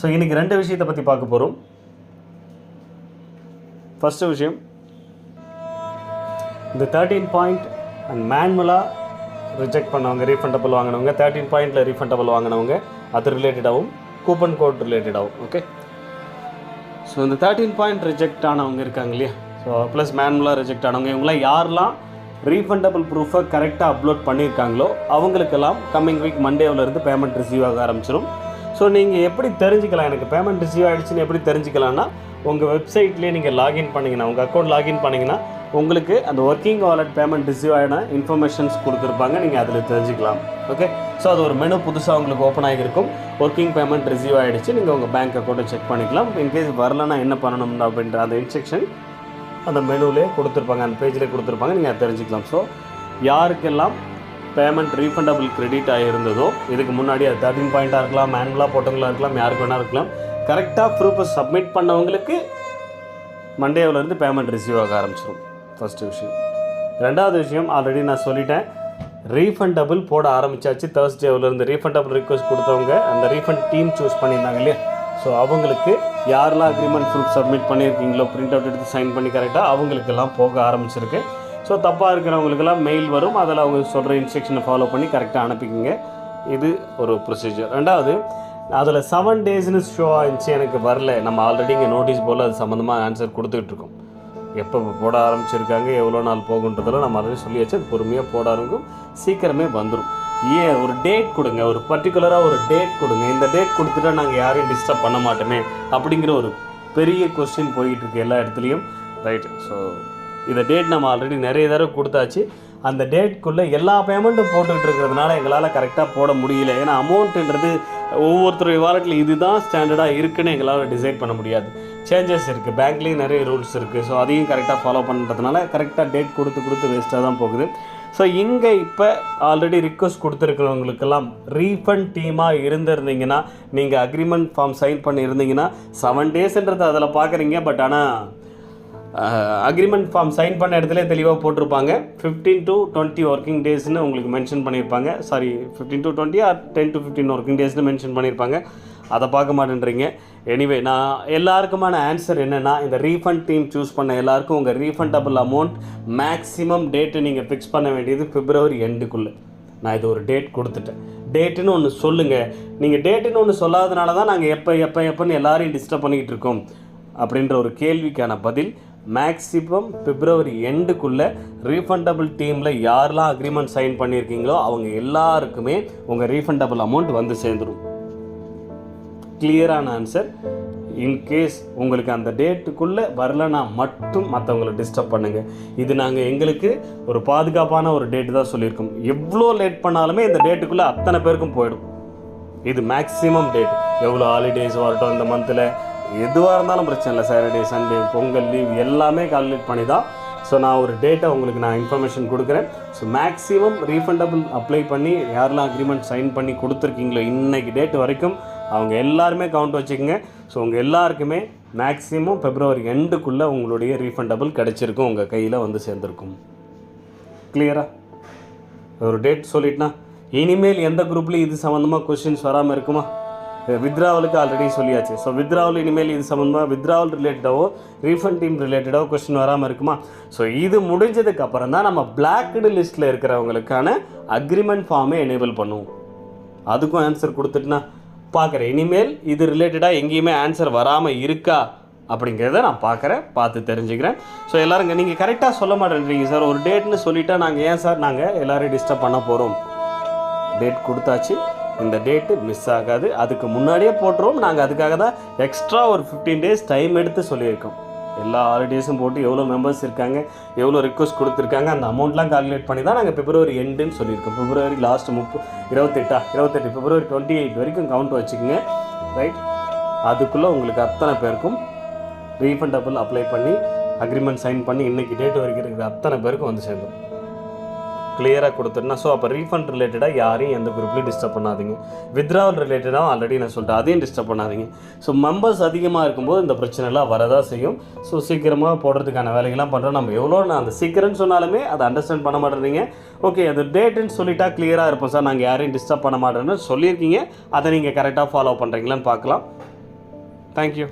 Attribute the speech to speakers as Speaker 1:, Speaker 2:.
Speaker 1: So இன்றைக்கி ரெண்டு விஷயத்தை பற்றி பார்க்க போகிறோம் ஃபஸ்ட்டு விஷயம் இந்த தேர்ட்டீன் பாயிண்ட் அண்ட் மேன்மலாக ரிஜெக்ட் பண்ணவங்க ரீஃபண்டபிள் வாங்கினவங்க தேர்ட்டீன் பாயிண்டில் ரீஃபண்டபிள் வாங்கினவங்க அது ரிலேட்டடாகவும் கூப்பன் கோட் ரிலேட்டடாகவும் ஓகே ஸோ இந்த தேர்ட்டீன் பாயிண்ட் ரிஜெக்ட் ஆனவங்க இருக்காங்க இல்லையா? ஸோ ப்ளஸ் மேன்மலாக ரிஜெக்ட் ஆனவங்க இவங்களாம் யாரெல்லாம் ரீஃபண்டபிள் ப்ரூஃபை கரெக்டாக அப்லோட் பண்ணியிருக்காங்களோ அவங்களுக்கெல்லாம் கம்மிங் வீக் மண்டேவிலேருந்து பேமெண்ட் ரிசீவ் ஆக ஆரம்பிச்சிடும் ஸோ நீங்கள் எப்படி தெரிஞ்சுக்கலாம்? எனக்கு பேமெண்ட் ரிசீவ் ஆகிடுச்சின்னு எப்படி தெரிஞ்சுக்கலாம்னா உங்கள் வெப்சைட்லேயே நீங்கள் லாகின் பண்ணிங்கன்னா உங்கள் அக்கௌண்ட் லாகின் பண்ணிங்கன்னா உங்களுக்கு அந்த ஒர்க்கிங் வாலெட் பேமெண்ட் ரிசீவ் ஆகின இன்ஃபர்மேஷன்ஸ் கொடுத்துருப்பாங்க. நீங்கள் அதில் தெரிஞ்சுக்கலாம். ஓகே ஸோ அது ஒரு மெனு புதுசாக உங்களுக்கு ஓப்பன் ஆகியிருக்கும். ஒர்க்கிங் பேமெண்ட் ரிசீவ் ஆகிடுச்சு நீங்கள் உங்கள் பேங்க் அக்கௌண்ட்டை செக் பண்ணிக்கலாம். இன்கேஸ் வரலன்னா என்ன பண்ணணும் அப்படின்ற அந்த இன்ஸ்ட்ரக்ஷன் அந்த மெனுவிலே கொடுத்துருப்பாங்க. அந்த பேஜில் கொடுத்துருப்பாங்க. நீங்கள் அதை தெரிஞ்சுக்கலாம். ஸோ யாருக்கெல்லாம் பேமெண்ட் ரீஃபண்டபிள் கிரெடிட் ஆகியிருந்ததோ இதுக்கு முன்னாடி அது தேர்ட்டின் பாயிண்ட்டாக இருக்கலாம் மேனுவலாக போட்டவங்களா இருக்கலாம் யாருக்கு வேணா இருக்கலாம். கரெக்டாக ப்ரூஃபை சப்மிட் பண்ணவங்களுக்கு மண்டேவிலேருந்து பேமெண்ட் ரிசீவ் ஆக ஆரம்பிச்சிடும் ஃபஸ்ட்டு விஷயம். ரெண்டாவது விஷயம் ஆல்ரெடி நான் சொல்லிட்டேன். ரீஃபண்டபிள் போட ஆரம்பிச்சாச்சு. தேர்ஸ்டேவிலேருந்து ரீஃபண்டபிள் ரிக்வஸ்ட் கொடுத்தவங்க அந்த ரீஃபண்ட் டீம் சூஸ் பண்ணியிருந்தாங்க இல்லையா? ஸோ அவங்களுக்கு யாரெல்லாம் அக்ரிமெண்ட் ப்ரூஃப் சப்மிட் பண்ணியிருக்கீங்களோ பிரிண்ட் அவுட் எடுத்து சைன் பண்ணி கரெக்டாக அவங்களுக்கெல்லாம் போக ஆரம்பிச்சிருக்கு. ஸோ தப்பாக இருக்கிறவங்களுக்கெல்லாம் மெயில் வரும். அதில் அவங்க சொல்கிற இன்ஸ்ட்ரக்ஷனை ஃபாலோ பண்ணி கரெக்டாக அனுப்பிக்கிங்க. இது ஒரு ப்ரொசீஜர் ரெண்டாவது அதில் செவன் டேஸ்னு ஷோ ஆயிடுச்சு எனக்கு வரல. நம்ம ஆல்ரெடி இங்கே நோட்டீஸ் போல் அது சம்மந்தமாக ஆன்சர் கொடுத்துக்கிட்டு இருக்கோம். எப்போ போட ஆரம்பிச்சிருக்காங்க எவ்வளோ நாள் போகுன்றதெல்லாம் நம்ம ஆல்ரெடி சொல்லியாச்சு. அது பொறுமையாக போட ஆரம்பிக்கும். சீக்கிரமே வந்துடும் ஏன் ஒரு டேட் கொடுங்க. ஒரு பர்டிகுலராக ஒரு டேட் கொடுங்க. இந்த டேட் கொடுத்துட்டா நாங்கள் யாரையும் டிஸ்டர்ப் பண்ண மாட்டோமே அப்படிங்கிற ஒரு பெரிய கொஸ்டின் போயிட்டு இருக்கு எல்லா இடத்துலையும். ரைட்டு ஸோ இந்த டேட் நம்ம ஆல்ரெடி நிறைய தடவை கொடுத்தாச்சு. அந்த டேட்குள்ளே எல்லா பேமெண்ட்டும் போட்டுக்கிட்டு இருக்கிறதுனால எங்களால் கரெக்டாக போட முடியல. ஏன்னா அமௌண்ட்டுன்றது ஒவ்வொருத்தருடைய வாலெட்டில் இதுதான் ஸ்டாண்டர்டாக இருக்குன்னு எங்களால் டிசைட் பண்ண முடியாது. சேஞ்சஸ் இருக்குது பேங்க்லேயும் நிறைய ரூல்ஸ் இருக்குது ஸோ அதையும் கரெக்டாக ஃபாலோ பண்ணுறதுனால கரெக்டாக டேட் கொடுத்து கொடுத்து வேஸ்ட்டாக தான் போகுது. ஸோ இங்கே இப்போ ஆல்ரெடி ரிக்வஸ்ட் கொடுத்துருக்கிறவங்களுக்கெல்லாம் ரீஃபண்ட் டீமாக இருந்திருந்தீங்கன்னா நீங்கள் அக்ரிமெண்ட் ஃபார்ம் சைன் பண்ணியிருந்தீங்கன்னா செவன் டேஸ்ன்றது அதில் பார்க்குறீங்க பட் ஆனால் அக்ரிமெண்ட் ஃபார்ம் சைன் பண்ண இடத்துல தெளிவாக போட்டிருப்பாங்க. ஃபிஃப்டீன் டு டுவெண்ட்டி ஒர்க்கிங் டேஸ்னு உங்களுக்கு மென்ஷன் பண்ணியிருப்பாங்க sorry fifteen to twenty or ten to fifteen working டேஸ்னு mention பண்ணியிருப்பாங்க அதை பார்க்க மாட்டேன்றீங்க. எனிவே நான் எல்லாருக்குமான ஆன்சர் என்னென்னா இந்த ரீஃபண்ட் டீம் சூஸ் பண்ண எல்லாருக்கும் உங்கள் ரீஃபண்டபிள் அமௌண்ட் மேக்ஸிமம் டேட்டு நீங்கள் ஃபிக்ஸ் பண்ண வேண்டியது பிப்ரவரி எண்டுக்குள்ளே நான் இது ஒரு டேட் கொடுத்துட்டேன். டேட்டுன்னு ஒன்று சொல்லுங்கள் நீங்கள் டேட்டுன்னு ஒன்று சொல்லாதனால தான் நாங்கள் எப்போ எப்போ எப்போன்னு எல்லாரையும் டிஸ்டர்ப் பண்ணிக்கிட்டு இருக்கோம். அப்படின்ற ஒரு கேள்விக்கான பதில் மேக்ஸிமம் பிப்ரவரி எண்டுக்குள்ளே ரீஃபண்டபிள் டீமில் யாரெல்லாம் அக்ரிமெண்ட் சைன் பண்ணியிருக்கீங்களோ அவங்க எல்லாருக்குமே உங்கள் ரீஃபண்டபிள் அமௌண்ட் வந்து சேர்ந்துடும் கிளியரான ஆன்சர் இன்கேஸ் உங்களுக்கு அந்த டேட்டுக்குள்ளே வரலனா மட்டும் மற்றவங்களை டிஸ்டர்ப் பண்ணுங்கள் இது நாங்கள் எங்களுக்கு ஒரு பாதுகாப்பான ஒரு டேட்டு தான் சொல்லியிருக்கோம். எவ்வளோ லேட் பண்ணாலுமே இந்த டேட்டுக்குள்ளே அத்தனை பேருக்கும் போயிடும். இது மேக்ஸிமம் டேட் எவ்வளோ ஹாலிடேஸ் வரட்டும் இந்த மந்தில் எதுவாக இருந்தாலும் பிரச்சனை இல்லை. சாட்டர்டே சண்டே பொங்கல் லீவ் எல்லாமே கால்குலேட் பண்ணி தான் ஸோ நான் ஒரு டேட்டை உங்களுக்கு நான் இன்ஃபர்மேஷன் கொடுக்குறேன். ஸோ மேக்ஸிமம் ரீஃபண்டபிள் அப்ளை பண்ணி யாரெல்லாம் அக்ரிமெண்ட் சைன் பண்ணி கொடுத்துருக்கீங்களோ இன்றைக்கி டேட் வரைக்கும் அவங்க எல்லாருமே கவுண்ட் வச்சுக்கோங்க. ஸோ உங்கள் எல்லாருக்குமே மேக்ஸிமம் பிப்ரவரி எண்டுக்குள்ளே உங்களுடைய ரீஃபண்டபிள் கிடச்சிருக்கும். உங்கள் கையில் வந்து சேர்ந்துருக்கும். கிளியரா ஒரு டேட் சொல்லிட்டுனா இனிமேல் எந்த குரூப்லேயும் இது சம்மந்தமாக கொஷின்ஸ் வராமல் இருக்குமா? வித்ராவலுக்கு ஆல்ரெடி சொல்லியாச்சு. ஸோ வித்ராவல் இனிமேல் இது சம்மந்தமாக வித்ராவல் ரிலேட்டடாவோ ரீஃபண்ட் டீம் ரிலேட்டடாவோ கொஸ்டின் வராமல் இருக்குமா? ஸோ இது முடிஞ்சதுக்கு அப்புறம் தான் நம்ம பிளாக்டு லிஸ்ட்டில் இருக்கிறவங்களுக்கான அக்ரிமெண்ட் ஃபார்மை எனேபிள் பண்ணுவோம். அதுக்கும் ஆன்சர் கொடுத்துட்டுனா பார்க்குறேன். இனிமேல் இது ரிலேட்டடாக எங்கேயுமே ஆன்சர் வராமல் இருக்கா? அப்படிங்கிறத நான் பார்க்குறேன் பார்த்து தெரிஞ்சுக்கிறேன். ஸோ எல்லாருங்க நீங்கள் கரெக்டாக சொல்ல மாட்டேன்றீங்க சார். ஒரு டேட்னு சொல்லிட்டா நாங்கள் ஏன் சார் நாங்கள் எல்லோரையும் டிஸ்டர்ப் பண்ண போகிறோம் டேட் கொடுத்தாச்சு. இந்த டேட்டு மிஸ் ஆகாது. அதுக்கு முன்னாடியே போட்டுருவோம். நாங்கள் அதுக்காக தான் எக்ஸ்ட்ரா ஒரு ஃபிஃப்டீன் டேஸ் டைம் எடுத்து சொல்லியிருக்கோம். எல்லா ஹாலிடேஸும் போட்டு எவ்வளோ மெம்பர்ஸ் இருக்காங்க எவ்வளோ ரிக்வஸ்ட் கொடுத்துருக்காங்க அந்த அமௌண்ட்லாம் கால்குலேட் பண்ணி தான் நாங்கள் பிப்ரவரி எண்டுன்னு சொல்லியிருக்கோம். பிப்ரவரி லாஸ்ட் முப்பு இருபத்தெட்டா இருபத்தெட்டு பிப்ரவரி டுவெண்ட்டி எயிட் வரைக்கும் கவுண்ட் வச்சுக்கோங்க. ரைட் அதுக்குள்ளே உங்களுக்கு அத்தனை பேருக்கும் ரீஃபண்டபிள் அப்ளை பண்ணி அக்ரிமெண்ட் சைன் பண்ணி இன்றைக்கி டேட் வரைக்கும் இருக்கிற அத்தனை பேருக்கும் வந்து சேர்ந்துடும் கிளியராக கொடுத்துருனா ஸோ அப்போ ரீஃபண்ட் ரிலேட்டடாக யாரையும் எந்த குரூப்லையும் டிஸ்டர்ப் பண்ணாதீங்க. வித்ராவல் ரிலேட்டடாக ஆல்ரெடி நான் சொல்லிட்டேன் அதையும் டிஸ்டர்ப் பண்ணாதீங்க. ஸோ மெம்பர்ஸ் அதிகமாக இருக்கும்போது இந்த பிரச்சனைலாம் வரதான் செய்யும். ஸோ சீக்கிரமாக போடுறதுக்கான வேலைகள்லாம் பண்ணுறோம் நம்ம எவ்வளோ நான் அந்த சீக்கிரம்னு சொன்னாலுமே அதை அண்டர்ஸ்டாண்ட் பண்ண மாட்டேறீங்க ஓகே அது டேட்டுன்னு சொல்லிட்டா கிளியராக இருப்போம் சார். நாங்கள் யாரையும் டிஸ்டர்ப் பண்ண மாட்டேன்னு சொல்லியிருக்கீங்க. அதை நீங்கள் கரெக்டாக ஃபாலோ பண்ணுறீங்களான்னு பார்க்கலாம். தேங்க்யூ